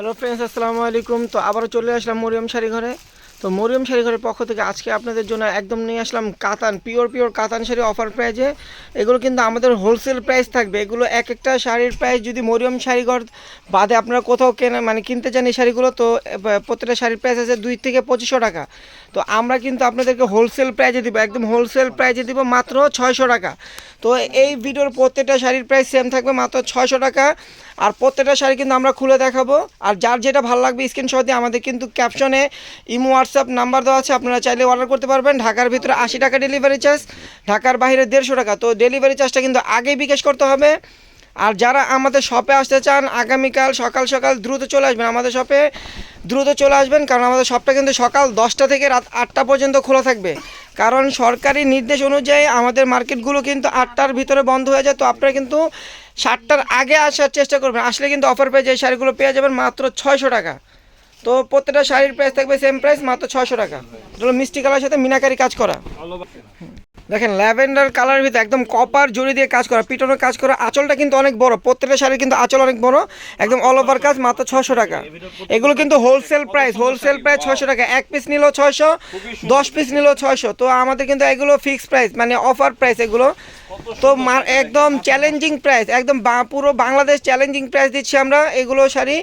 Hello friends আসসালামু আলাইকুম। তো আবারও চলে আসলাম মরিয়ম শাড়ি ঘরে। তো মরিয়ম শাড়ি ঘরের পক্ষ থেকে আজকে আপনাদের জন্য একদম নিয়ে আসলাম কাতান পিওর পিওর কাতান শাড়ি অফার প্রাইজে এগুলো কিন্তু আমাদের হোলসেল প্রাইস থাকবে। এগুলো এক একটা শাড়ির প্রাইস যদি মরিয়ম শাড়িঘর বাদে আপনারা কোথাও কেনা মানে কিনতে চান এই শাড়িগুলো, তো প্রত্যেকটা শাড়ির প্রাইস আছে দুই থেকে পঁচিশশো টাকা। তো আমরা কিন্তু আপনাদেরকে হোলসেল প্রাইজে দিব, একদম হোলসেল প্রাইজে দিব মাত্র ছয়শো টাকা। তো এই ভিডিওর প্রত্যেকটা শাড়ির প্রাইস সেম থাকবে মাত্র ছয়শো টাকা। আর প্রত্যেকটা শাড়ি কিন্তু আমরা খুলে দেখাবো। আর যার যেটা ভালো লাগবে স্ক্রিনশট দিয়ে আমাদের কিন্তু ক্যাপশনে ইমো হোয়াটসঅ্যাপ নাম্বার দেওয়া আছে, আপনারা চাইলে অর্ডার করতে পারবেন। ঢাকার ভিতরে আশি টাকা ডেলিভারি চার্জ ঢাকার বাইরে দেড়শো টাকা। তো ডেলিভারি চার্জটা কিন্তু আগেই বিকাশ করতে হবে। আর যারা আমাদের শপে আসতে চান, আগামীকাল সকাল সকাল দ্রুত চলে আসবেন আমাদের শপে দ্রুত চলে আসবেন, কারণ আমাদের শপটা কিন্তু সকাল দশটা থেকে রাত আটটা পর্যন্ত খোলা থাকবে। কারণ সরকারি নির্দেশ অনুযায়ী আমাদের মার্কেটগুলো কিন্তু আটটার ভিতরে বন্ধ হয়ে যায়। তো আপনারা কিন্তু সাতটার আগে আসার চেষ্টা করবেন। আসলে কিন্তু অফার পেয়ে যায় শাড়িগুলো পেয়ে যাবেন মাত্র ছয়শো টাকা। তো প্রত্যেকটা শাড়ির প্রাইস থাকবে সেম প্রাইস মাত্র ছশো টাকা। মিষ্টি কালার সাথে মিনাকারি কাজ করা। দেখেন, ল্যাভেন্ডার কালারের ভিতরে একদম কপার জড়ি দিয়ে কাজ করা, পিটনের কাজ করা। আঁচলটা কিন্তু অনেক বড়, প্রত্যেকটা শাড়ির কিন্তু আঁচল অনেক বড়, একদম অল ওভার কাজ, মাত্র ছশো টাকা। এগুলো কিন্তু হোলসেল প্রাইস হোলসেল প্রাইস ছশো টাকা। এক পিস নিলেও ছয়শো, দশ পিস নিলেও ছয়শো। তো আমাদের কিন্তু এগুলো ফিক্স প্রাইস মানে অফার প্রাইস এগুলো। তো একদম চ্যালেঞ্জিং প্রাইস একদম পুরো বাংলাদেশ চ্যালেঞ্জিং প্রাইস দিচ্ছি আমরা এগুলো শাড়ি।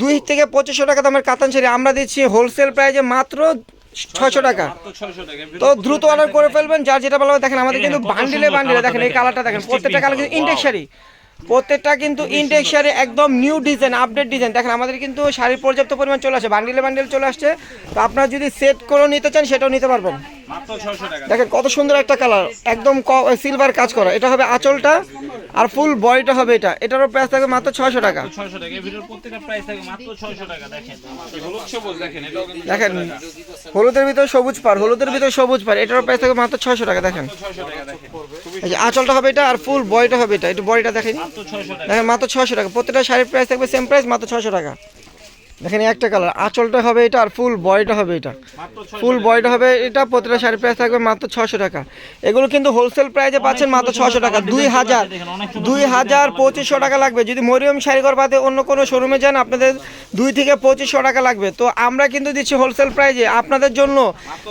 দুই থেকে পঁচিশশো টাকা দামের কাতান শাড়ি আমরা দিচ্ছি হোলসেল প্রাইসে মাত্র ছয়শো টাকা। তো দ্রুত অর্ডার করে ফেলবেন যার যেটা ভালো দেখেন আমাদের কিন্তু বান্ডিলে বান্ডিলে দেখেন এই কালারটা দেখেন প্রত্যেকটা কালার কিন্তু ইন্ডেক্স শাড়ি। প্রত্যেকটা কিন্তু ইন্ডেক্স শাড়ি একদম নিউ ডিজাইন আপডেট ডিজাইন দেখেন আমাদের কিন্তু শাড়ির পর্যাপ্ত পরিমাণ চলে আসে বান্ডিলে বান্ডিল চলে আসছে। তো আপনারা যদি সেট করে নিতে চান সেটাও নিতে পারবেন। দেখেন কত সুন্দর একটা কালার একদম সিলভার কাজ করা। এটা হবে আঁচলটা। আর ফুল বডিটা হবে এটা। এটারও প্রাইস থাকবে মাত্র ছয়শো টাকা। ছয়শো টাকা। এই ভিডিওর প্রত্যেকটা প্রাইস থাকবে মাত্র ছয়শো টাকা দেখেন। এগুলো হলুদ সবুজ দেখেন এটাও কিন্তু দেখেন হলুদের ভিতরে সবুজ পার হলুদের ভিতরে সবুজ পার এটারও প্রাইস থাকবে মাত্র ছয়শো টাকা দেখেন। ছয়শো টাকা দেখেন। এই যে আঁচলটা হবে এটা আর ফুল বডিটা হবে এটা। একটু বডিটা দেখেন। মাত্র ছয়শো টাকা। দেখেন মাত্র 600 টাকা। প্রত্যেকটা শাড়ির প্রাইস থাকবে সেম প্রাইস মাত্র 600 টাকা। দেখেন একটা কালার আঁচলটা হবে এটা আর ফুল বয়টা হবে এটা। ফুল বয়টা হবে এটা প্রতিটা শাড়ির প্রাইস থাকবে মাত্র ছশো টাকা। এগুলো কিন্তু হোলসেল প্রাইসে পাচ্ছেন মাত্র ছশো টাকা। দুই হাজার দুই হাজার পঁচিশশো টাকা লাগবে। যদি মরিয়ম শাড়িঘর বাদে অন্য কোনো শোরুমে যান আপনাদের দুই থেকে পঁচিশশো টাকা লাগবে। তো আমরা কিন্তু দিচ্ছি হোলসেল প্রাইসে আপনাদের জন্য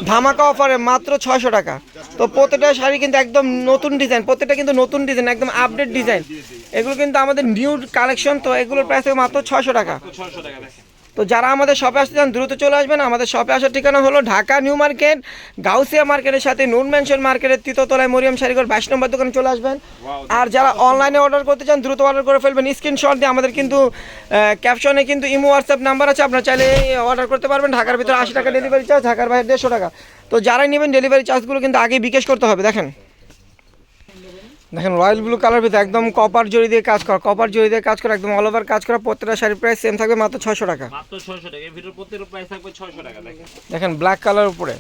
ধামাকা অফারে মাত্র ছশো টাকা। তো প্রতিটা শাড়ি কিন্তু একদম নতুন ডিজাইন প্রত্যেকটা কিন্তু নতুন ডিজাইন একদম আপডেট ডিজাইন এগুলো কিন্তু আমাদের নিউ কালেকশন তো এগুলোর প্রাইস মাত্র ছশো টাকা। ছয়শো টাকা তো যারা আমাদের শপে আসতে চান দ্রুত চলে আসবেন। আমাদের শপে আসার ঠিকানা হলো ঢাকা নিউ মার্কেট গাউসিয়া মার্কেটের সাথে নুন ম্যানশন মার্কেটের তৃতীয়তলায় মরিয়াম শাড়িঘর বাইশ নম্বর দোকানে চলে আসবেন। আর যারা অনলাইনে অর্ডার করতে চান দ্রুত অর্ডার করে ফেলবেন। স্ক্রিনশট দিয়ে আমাদের কিন্তু ক্যাপশনে কিন্তু ইমো হোয়াটসঅ্যাপ নাম্বার আছে। আপনারা চাইলে অর্ডার করতে পারবেন। ঢাকার ভিতরে আশি টাকা ডেলিভারি চার্জ ঢাকার বাইরে দেড়শো টাকা। তো যারাই নেবেন ডেলিভারি চার্জগুলো কিন্তু আগে বিকাশ করতে হবে। দেখেন। দেখেন রয়্যাল ব্লু কালার ভিতরে একদম কপার জড়ি দিয়ে কাজ করা কপার জড়ি দিয়ে কাজ করা একদম অল ওভার কাজ করা প্রত্যেকটা শাড়ির প্রাইস সেম থাকবে মাত্র ছশো টাকা। মাত্র ছয়শো টাকা এই ভিডিওর প্রত্যেকটা প্রাইস থাকবে ছয়শো টাকা দেখেন। দেখেন ব্ল্যাক কালার উপরে।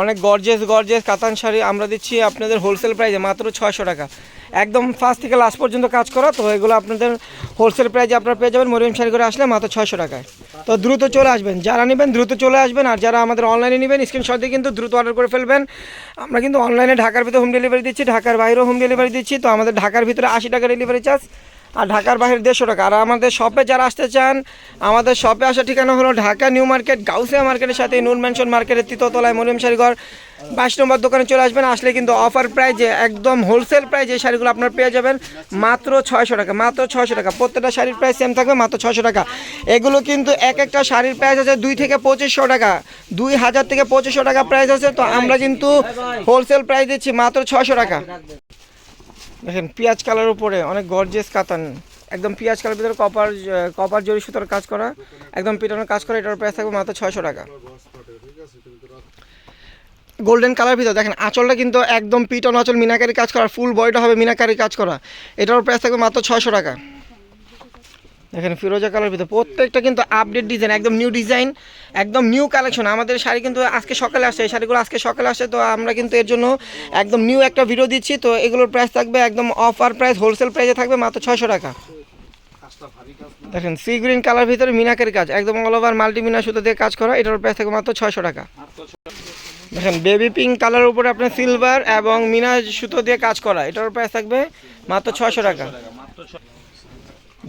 অনেক গর্জেস গর্জেস কাতান শাড়ি আমরা দিচ্ছি আপনাদের হোলসেল প্রাইসে মাত্র ছয়শো টাকা। একদম ফার্স্ট থেকে লাস্ট পর্যন্ত কাজ করা, তো এগুলো আপনাদের হোলসেল প্রাইজে আপনারা পেয়ে যাবেন। মরিয়ম শাড়ি করে আসলে মাত্র ছয়শো টাকায়। তো দ্রুত চলে আসবেন। যারা নেবেন দ্রুত চলে আসবেন, আর যারা আমাদের অনলাইনে নেবেন স্ক্রিনশট দিয়ে কিন্তু দ্রুত অর্ডার করে ফেলবেন। আমরা কিন্তু অনলাইনে ঢাকার ভিতরে হোম ডেলিভারি দিচ্ছি, ঢাকার বাইরেও হোম ডেলিভারি দিচ্ছি। তো আমাদের ঢাকার ভিতরে আশি টাকা ডেলিভারি চার্জ আর ঢাকার বাইরে দেড়শো টাকা। আর আমাদের শপে যারা আসতে চান, আমাদের শপে আসার ঠিকানা হলো ঢাকা নিউ মার্কেট, গাউসিয়া মার্কেটের সাথে নুন ম্যানশন মার্কেটের তৃতীয়তলায় মরিয়ম শাড়িঘর। বাইশ নম্বর দোকানে চলে আসবেন, আসলে কিন্তু অফার প্রাইজে একদম হোলসেল প্রাইজে এই শাড়িগুলো আপনার পেয়ে যাবেন। মাত্র ছয়শো টাকা, মাত্র ছয়শো টাকা। প্রত্যেকটা শাড়ির প্রাইস সেম থাকবে, মাত্র ছয়শো টাকা। এগুলো কিন্তু এক একটা শাড়ির প্রাইস আছে দুই থেকে পঁচিশশো টাকা, দুই হাজার থেকে পঁচিশশো টাকা প্রাইস আছে। তো আমরা কিন্তু হোলসেল প্রাইস দিচ্ছি মাত্র ছয়শো টাকা। দেখেন, পেঁয়াজ কালার উপরে, অনেক গর্জেস কাতান। একদম পেঁয়াজ কালার ভিতরে কপার কপার জরি সুতার কাজ করা, একদম পিটানোর কাজ করা, এটার প্রাইস থাকবে মাত্র ছয়শো টাকা। গোল্ডেন কালার ভিতরে। দেখেন, আঁচলটা কিন্তু একদম পিটন আঁচল, মিনাকারি কাজ করা ফুল বডিটা হবে মিনাকারি কাজ করা। এটার প্রাইস থাকবে মাত্র ছয়শো টাকা। দেখেন, ফিরোজা কালার ভিতরে। প্রত্যেকটা কিন্তু আপডেট ডিজাইন একদম নিউ ডিজাইন একদম নিউ কালেকশন আমাদের শাড়ি কিন্তু আজকে সকালে আসছে। এই শাড়িগুলো আজকে সকালে আসছে, তো আমরা কিন্তু এর জন্য একদম নিউ একটা ভিডিও দিচ্ছি। তো এগুলোর প্রাইস থাকবে একদম অফার প্রাইস হোলসেল প্রাইসে থাকবে মাত্র ছয়শো টাকা। দেখেন সি গ্রিন কালার ভিতরে মিনাকের কাজ, একদম অল ওভার মাল্টি মিনা সুতো দিয়ে কাজ করা, এটার প্রাইস থাকবে মাত্র ছয়শো টাকা। দেখেন বেবি পিঙ্ক কালার উপরে আপনার সিলভার এবং মিনা সুতো দিয়ে কাজ করা। এটার প্রাইস থাকবে মাত্র ছয়শো টাকা।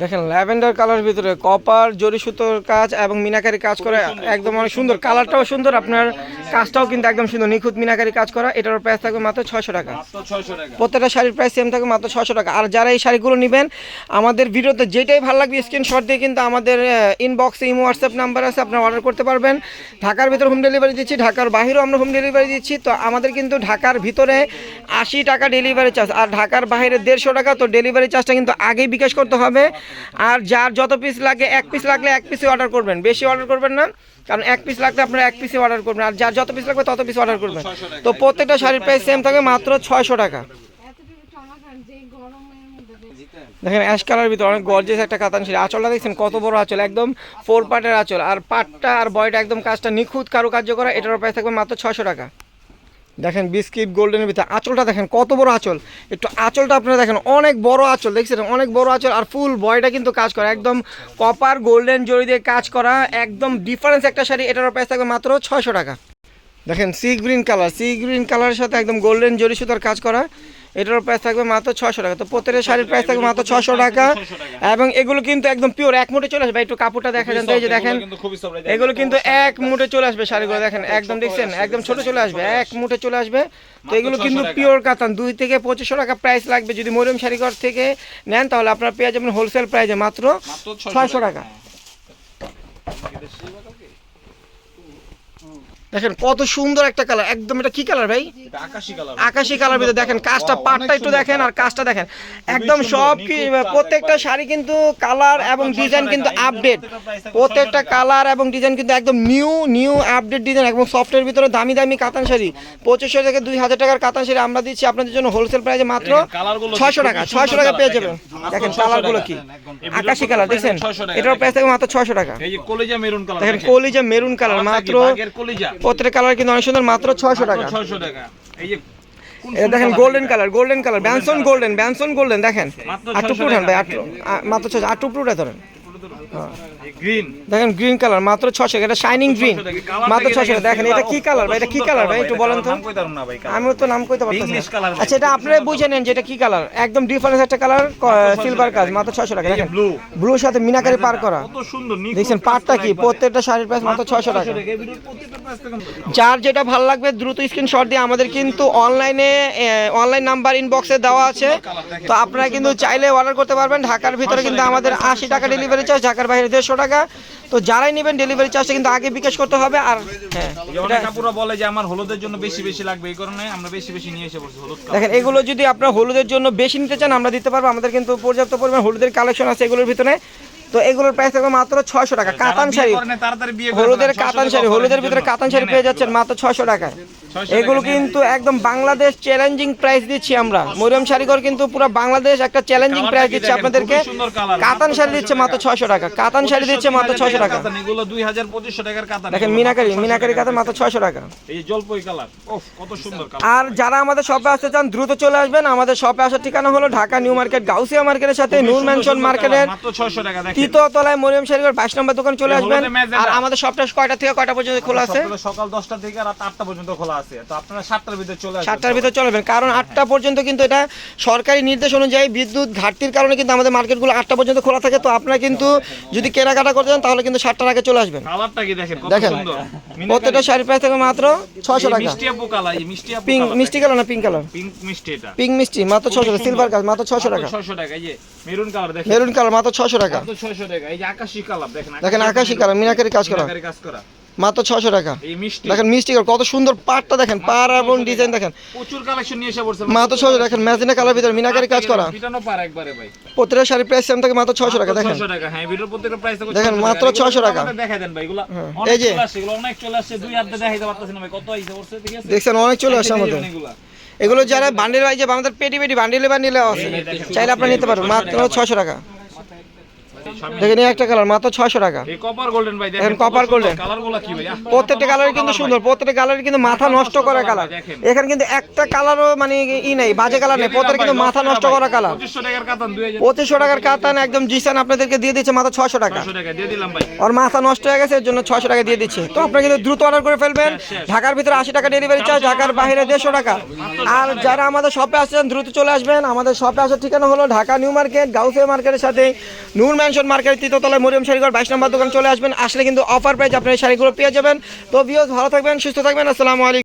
দেখেন ল্যাভেন্ডার কালার ভিতরে কপার জরি সুতোর কাজ এবং মিনাকারি কাজ করে, একদম অনেক সুন্দর। কালারটাও সুন্দর, আপনার কাজটাও কিন্তু একদম সুন্দর নিখুঁত মিনাকারি কাজ করা এটার প্রাইস থাকবে মাত্র ছয়শো টাকা। ছয়শো প্রত্যেকটা শাড়ির প্রাইস সেম থাকবে মাত্র ছশো টাকা। আর যারা এই শাড়িগুলো নেবেন আমাদের ভিডিওতে যেটাই ভালো লাগবে স্ক্রিনশট দিয়ে কিন্তু আমাদের ইনবক্সে ইমো হোয়াটসঅ্যাপ নাম্বার আছে আপনারা অর্ডার করতে পারবেন। ঢাকার ভিতরে হোম ডেলিভারি দিচ্ছি ঢাকার বাইরেও আমরা হোম ডেলিভারি দিচ্ছি। তো আমাদের কিন্তু ঢাকার ভিতরে আশি টাকা ডেলিভারি চার্জ আর ঢাকার বাইরে দেড়শো টাকা তো ডেলিভারি চার্জটা কিন্তু আগেই বিকাশ করতে হবে। আর যার যত পিস লাগে এক পিস লাগলে এক পিসে অর্ডার করবেন। বেশি অর্ডার করবেন না। কারণ এক পিস লাগলে আপনারা এক পিসে অর্ডার করবেন। আর যার যত পিস লাগবে তত পিস অর্ডার করবেন। তো প্রত্যেকটা শাড়ির প্রাইস সেম থাকবে মাত্র ছয়শো টাকা। দেখেন অ্যাশ কালার ভিতরে অনেক গর্জেস একটা কাতান ছিল আঁচলটা দেখছেন কত বড় আচল, একদম ফোর পার্টের আঁচল। আর পাটটা আর বয়টা একদম কাজটা নিখুঁত কারুকার্য করা এটার প্রাইস থাকবে মাত্র ছশো টাকা। দেখেন বিস্কিট, গোল্ডেনের ভিতরে আঁচলটা দেখেন, কত বড় আঁচল। একটু আঁচলটা আপনারা দেখেন, অনেক বড় আঁচল, দেখছেন? অনেক বড় আঁচল, আর ফুল বয়টা কিন্তু কাজ করা, একদম কপার গোল্ডেন জড়ি দিয়ে কাজ করা, একদম ডিফারেন্স একটা শাড়ি, এটার প্রাইস থাকবে মাত্র ছয়শো টাকা। দেখেন sea green colour sea green কালারের সাথে একদম গোল্ডেন জরি সুতার কাজ করা এটার প্রাইস থাকবে মাত্র ছশো টাকা। তো প্রত্যেকটা শাড়ির প্রাইস থাকবে মাত্র ছশো টাকা। এবং এগুলো কিন্তু একদম পিওর এক মুঠে চলে আসবে। একটু কাপড়টা দেখা যান এই যে দেখেন। এগুলো কিন্তু এক মুঠে চলে আসবে শাড়িগুলো দেখেন একদম দেখছেন? একদম ছোট চলে আসবে এক মুঠে চলে আসবে। তো এগুলো কিন্তু পিওর কাতান দুই থেকে পঁচিশশো টাকা প্রাইস লাগবে যদি মরিয়ম শাড়িঘর থেকে নেন তাহলে আপনার পেয়ে যাবেন হোলসেল প্রাইসে মাত্র মাত্র ছয়শো টাকা। দেখেন কত সুন্দর একটা কালার একদম এটা কি কালার ভাই? আকাশি কালার ভিতরে দেখেন কাজটা পাটটা একটু দেখেন আর কাজটা দেখেন। একদম সব কি প্রত্যেকটা শাড়ি কিন্তু কালার এবং ডিজাইন কিন্তু আপডেট প্রত্যেকটা price থাকবে প্রত্যেকটা 600 টাকা। কালার এবং ডিজাইন কিন্তু একদম নিউ নিউ আপডেট ডিজাইন এবং সফটের ভিতরে দামি দামি কাতান শাড়ি। পঁচিশশো থেকে দুই হাজার টাকার কাতান শাড়ি আমরা দিচ্ছি আপনাদের জন্য হোলসেল প্রাইসে মাত্র ছয়শো টাকা ছয়শো টাকা পেয়ে। যাবেন। দেখেন 600 কালারগুলো কি? আকাশি কালার দেখছেন এটার প্রাইস থাকবে মাত্র ছয়শো টাকা। দেখেন কলিজা মেরুন কালার মাত্র কলিজা। প্রত্যেকটা কালার কিন্তু অনেক সুন্দর মাত্র ছয়শো টাকা। 600 টাকা। এই যে দেখেন গোল্ডেন কালার গোল্ডেন কালার ব্যানসন গোল্ডেন ব্যানসন গোল্ডেন দেখেন। আটটু 600 ভাই আটটু মাত্র ছয় আটটু পুরোটা ধরেন। দেখেন গ্রিন কালার মাত্র ছশো এটা শাইনিং গ্রিন মাত্র ছশো দেখেন এটা কি কালার ভাই? এটা কি কালার ভাই? একটু বলেন তো। আমিও তো নাম কইতে ভাই। আচ্ছা এটা আপনারাই বুঝে নেন যে এটা কি কালার একদম ডিফারেন্স একটা কালার সিলভার কাজ মাত্র ছশো টাকা। দেখেন। ব্লুর সাথে মিনাকারি পার করা। দেখছেন পাটটা কি? প্রত্যেকটা শাড়ির প্রাইস মাত্র ছশো টাকা। যার যেটা ভালো লাগবে দ্রুত স্ক্রিনশট দিয়ে আমাদের কিন্তু অনলাইনে অনলাইন নাম্বার ইনবক্সে দেওয়া আছে। তো আপনারা কিন্তু চাইলে অর্ডার করতে পারবেন। ঢাকার ভিতরে কিন্তু আমাদের আশি টাকা ডেলিভারি চার্জ ঢাকার বাইরে দেড়শো টাকা। তো যারাই নেবেন ডেলিভারি চার্জটা কিন্তু আগে বিকাশ করতে হবে আর হ্যাঁ। বলে যে আমার হলুদের জন্য বেশি বেশি লাগবে এই কারণে আমরা বেশি বেশি নিয়ে এসে হলুদ দেখেন এগুলো যদি আপনার হলুদের জন্য বেশি নিতে চান আমরা দিতে পারব। আমাদের কিন্তু পর্যাপ্ত পরিমাণ হলুদের কালেকশন আছে এগুলোর ভিতরে। তো এগুলোর প্রাইস থাকবে মাত্র ছয়শো টাকা। কাতান শাড়ি। হলুদের কাতান শাড়ি। হলুদের ভিতরে কাতান শাড়ি পেয়ে যাচ্ছেন মাত্র ছয়শো টাকায়। 600 টাকা এগুলো কিন্তু একদম বাংলাদেশ চ্যালেঞ্জিং প্রাইস দিচ্ছি আমরা। মরিয়ম শাড়িঘর কিন্তু পুরো বাংলাদেশ একটা চ্যালেঞ্জিং প্রাইস দিচ্ছি আপনাদেরকে? কাতান শাড়ি দিচ্ছে মাত্র ছয়শো টাকা। কাতান শাড়ি দিচ্ছে মাত্র ছয়শো টাকা। এগুলো 2000 2500 টাকার কাতান। দেখেন মিনাকারি মাত্র 600 মিনাকারি কাতান মাত্র ছয়শো টাকা। এই জলপই কালার। কত সুন্দর আর যারা আমাদের শপে আসতে চান দ্রুত চলে আসবেন। আমাদের শপে আসার ঠিকানা হলো ঢাকা নিউ মার্কেট গাউসিয়া মার্কেটের সাথে নূর ম্যানশন মার্কেটের কালার, মাত্র 600 টাকা দেখেন। তৃতীয় তলায় মরিয়ম শাড়িঘর বাইশ নম্বর দোকান চলে আসবেন। আর আমাদের শপটা কয়টা থেকে কয়টা পর্যন্ত খোলা আছে? সকাল 10টা থেকে রাত 8টা পর্যন্ত খোলা আছে। তো আপনারা 7টার ভিতরে চলে আসবেন সাতটার ভিতরে চলবেন কারণ আটটা পর্যন্ত কিন্তু এটা সরকারি নির্দেশ অনুযায়ী বিদ্যুৎ ঘাটতির কারণে কিন্তু আমাদের মার্কেটগুলো আটটা পর্যন্ত খোলা থাকে। তো আপনারা কিন্তু যদি কেনাকাটা করতে চান তাহলে কিন্তু সাতটার আগে চলে আসবেন। কালারটা কি দেখেন? কত সুন্দর। প্রত্যেকটা শাড়ি প্রাইস থাকে মাত্র ছয়শো এই টাকা। মিষ্টি আপু কালার এই মিষ্টি আপু পিঙ্ক মিষ্টি কালার না পিঙ্ক কালার? পিঙ্ক মিষ্টি এটা। পিঙ্ক মিষ্টি মাত্র ছশো টাকা সিলভার কাজ মাত্র ছশো টাকা। 600 টাকা এই যে মেরুন কালার দেখেন। মেরুন কালার মাত্র ছশো টাকা। মাত্র 600 টাকা এই যে আকাশী কালার দেখেন দেখেন আকাশি কালার মিনাকারি কাজ করা। মিনাকারি কাজ করা। মাত্র ছশো টাকা। দেখেন মিষ্টি কত সুন্দর পাটটা দেখেন পার এবং ডিজাইন দেখেন। প্রচুর কালেকশন নিয়ে এসে পড়ছে। মাত্র ছশো দেখেন ম্যাজিনা কালার ভিতরে মিনাকারি কাজ করা। প্রত্যেকটা শাড়ি প্রাইস সেম থাকে মাত্র ছশো টাকা দেখেন। 600 টাকা হ্যাঁ দেখেন, মাত্র। 600 টাকা। হ্যাঁ, অনেক এই যে। দেখছেন অনেক চলে আসছে আমাদের। এগুলো। যারা বান্ডেল ওয়াইজ আমাদের পেটি পেটি বান্ডেলে বান্ডেলে আছে চাইলে আপনারা নিতে পারবেন মাত্র ছশো টাকা। দেখেন এই একটা কালার মাত্র ছয়শো টাকা। এই কপার গোল্ডেন ভাই দেখেন দেখেন copper golden। কি ভাই প্রত্যেকটা কালারই কিন্তু সুন্দর প্রত্যেকটা কালারই কিন্তু মাথা নষ্ট করা কালার এখানে কিন্তু একটা কালারও মানে ই নেই বাজে কালার নেই প্রত্যেকটা কিন্তু মাথা নষ্ট করা কালার পঁচিশশো টাকার কাতান একদম জিসান আপনাদেরকে দিয়ে দিচ্ছে মাত্র ছয়শো টাকা। ছশো টাকা দিয়ে দিলাম ভাই। ওর মাথা নষ্ট হয়ে গেছে এর জন্য ছয়শো টাকা দিয়ে দিচ্ছে। তো আপনারা কিন্তু দ্রুত অর্ডার করে ফেলবেন। ঢাকার ভিতরে আশি টাকা ডেলিভারি চার্জ ঢাকার বাইরে দেড়শো টাকা। আর যারা আমাদের শপে আসছেন দ্রুত চলে আসবেন। আমাদের শপে আসার ঠিকানা হলো ঢাকা নিউ মার্কেট গাউসিয়া মার্কেটের সাথে। নূর ম্যানশন মার্কেট তৃতীয়তলায় মরিয়ম শাড়িঘর বাইশ নম্বর দোকান চলে আসবেন। আসলে কিন্তু অফার প্রাইস আপনার শাড়িগুলো পেয়ে যাবেন। তো ভিউজ ভালো থাকবেন, সুস্থ থাকবেন। আসসালামু আলাইকুম।